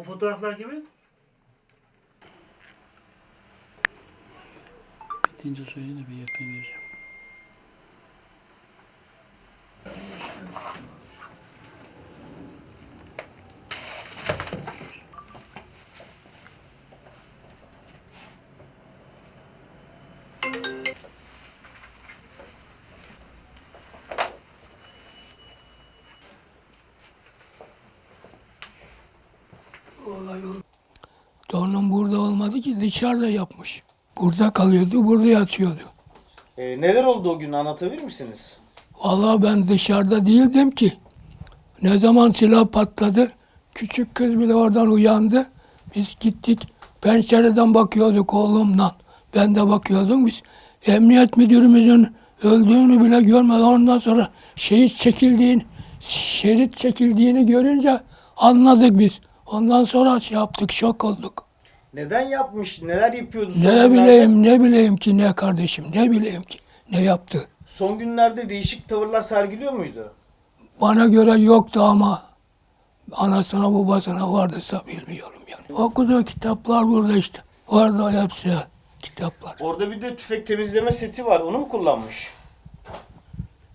O fotoğraflar kimin? Bitince söyleyin de bir yakın gireceğim. Olay oldu. Torunum burada olmadı ki dışarıda yapmış. Burada kalıyordu, burada yatıyordu. Ee, neler oldu o gün anlatabilir misiniz? Vallahi ben dışarıda değildim ki. Ne zaman silah patladı, küçük kız bile oradan uyandı. Biz gittik, pencereden bakıyorduk oğlumla. Ben de bakıyordum. Biz emniyet müdürümüzün öldüğünü bile görmeden ondan sonra şehit çekildiğini, şerit çekildiğini görünce anladık biz. Ondan sonra şey yaptık, şok olduk. Neden yapmış? Neler yapıyordu son Ne günlerde? bileyim, ne bileyim ki ne kardeşim, ne bileyim ki ne yaptı. Son günlerde değişik tavırlar sergiliyor muydu? Bana göre yoktu ama anasına babasına vardıysa bilmiyorum yani. Okuduğu kitaplar burada işte. Orada hepsi kitaplar. Orada bir de tüfek temizleme seti var. Onu mu kullanmış?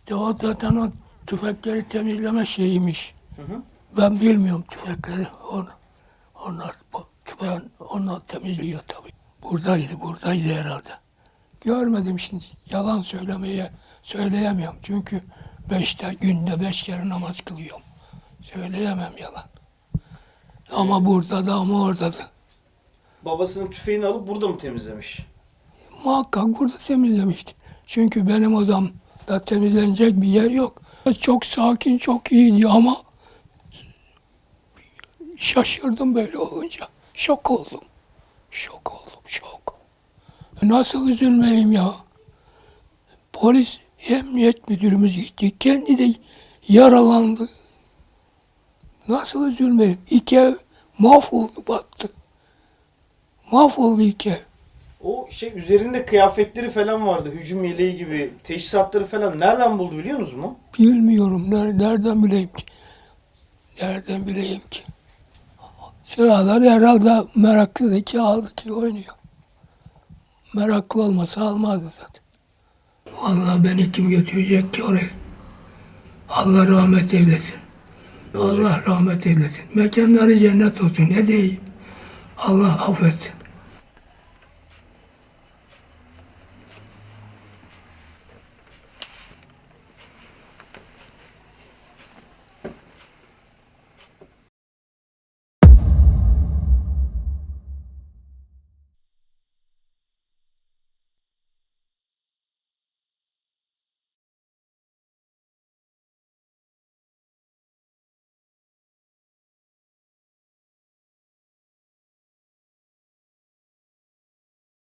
De o zaten o tüfekleri temizleme şeyiymiş. Hı hı. Ben bilmiyorum tüfekleri. Onu, onlar, ben, onlar temizliyor tabii. Buradaydı, buradaydı herhalde. Görmedim şimdi. Yalan söylemeye söyleyemiyorum. Çünkü beşte günde beş kere namaz kılıyorum. Söyleyemem yalan. Ama burada da ama orada da. Babasının tüfeğini alıp burada mı temizlemiş? Muhakkak burada temizlemişti. Çünkü benim odamda temizlenecek bir yer yok. Çok sakin, çok iyiydi ama şaşırdım böyle olunca. Şok oldum. Şok oldum, şok. Nasıl üzülmeyeyim ya? Polis emniyet müdürümüz gitti. Kendi de yaralandı. Nasıl üzülmeyeyim? İki ev mahvoldu, battı. Mahvoldu iki ev. O şey üzerinde kıyafetleri falan vardı. Hücum yeleği gibi teçhizatları falan. Nereden buldu biliyor musunuz mu? Bilmiyorum. Ner- Nereden bileyim ki? Nereden bileyim ki? Sıralar herhalde meraklı ki aldı ki oynuyor. Meraklı olmasa almazdı zaten. Vallahi beni kim götürecek ki oraya? Allah rahmet eylesin. Allah rahmet eylesin. Mekanları cennet olsun. Ne diyeyim? Allah affetsin.